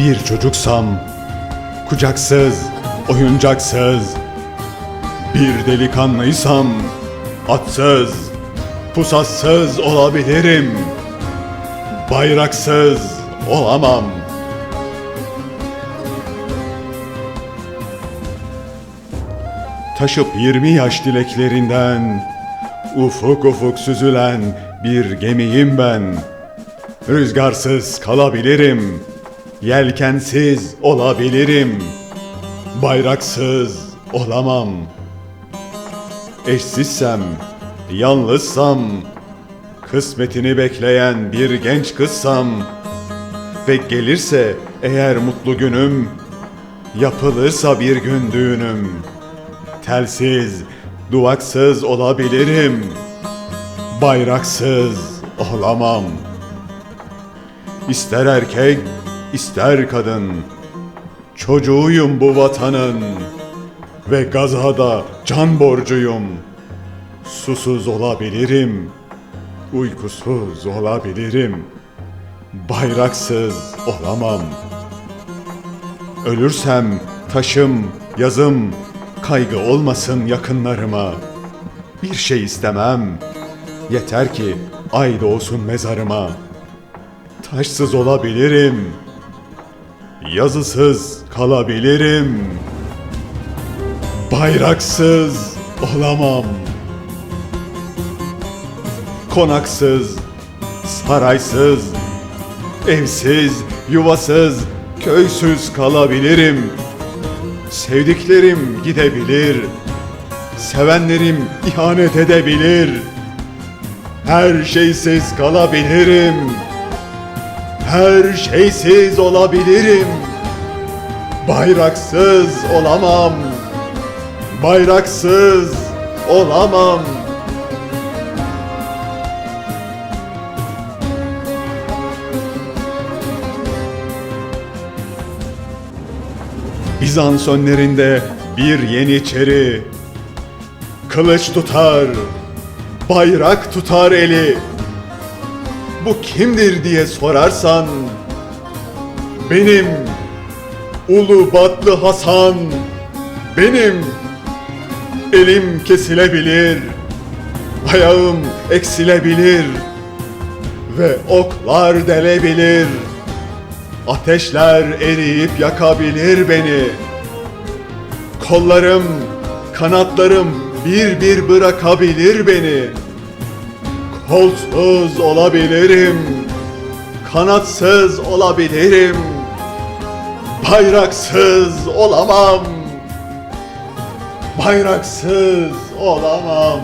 Bir çocuksam kucaksız, oyuncaksız. Bir delikanlıysam atsız, pusatsız olabilirim. Bayraksız olamam. Taşıp 20 yaş dileklerinden ufuk ufuk süzülen bir gemiyim ben. Rüzgarsız kalabilirim. Yelkensiz olabilirim. Bayraksız olamam. Eşsizsem, yalnızsam, kısmetini bekleyen bir genç kızsam ve gelirse eğer mutlu günüm, yapılırsa bir gün düğünüm, telsiz, duvaksız olabilirim, bayraksız olamam. İster erkek, ister kadın, çocuğuyum bu vatanın ve gazada can borcuyum. Susuz olabilirim, uykusuz olabilirim, bayraksız olamam. Ölürsem taşım, yazım, kaygı olmasın yakınlarıma. Bir şey istemem, yeter ki ay doğsun mezarıma. Taşsız olabilirim, yazısız kalabilirim. Bayraksız olamam. Konaksız, saraysız, evsiz, yuvasız, köysüz kalabilirim. Sevdiklerim gidebilir. Sevenlerim ihanet edebilir. Her şeysiz kalabilirim. Her şeysiz olabilirim. Bayraksız olamam. Bayraksız olamam. Bizans önlerinde bir yeniçeri Kılıç tutar, bayrak tutar eli Bu kimdir diye sorarsan Benim Ulu Batlı Hasan Benim Elim kesilebilir Ayağım eksilebilir Ve oklar delebilir Ateşler eriyip yakabilir beni. Kollarım, kanatlarım bir bir bırakabilir beni. Kolsuz olabilirim. Kanatsız olabilirim. Bayraksız olamam. Bayraksız olamam.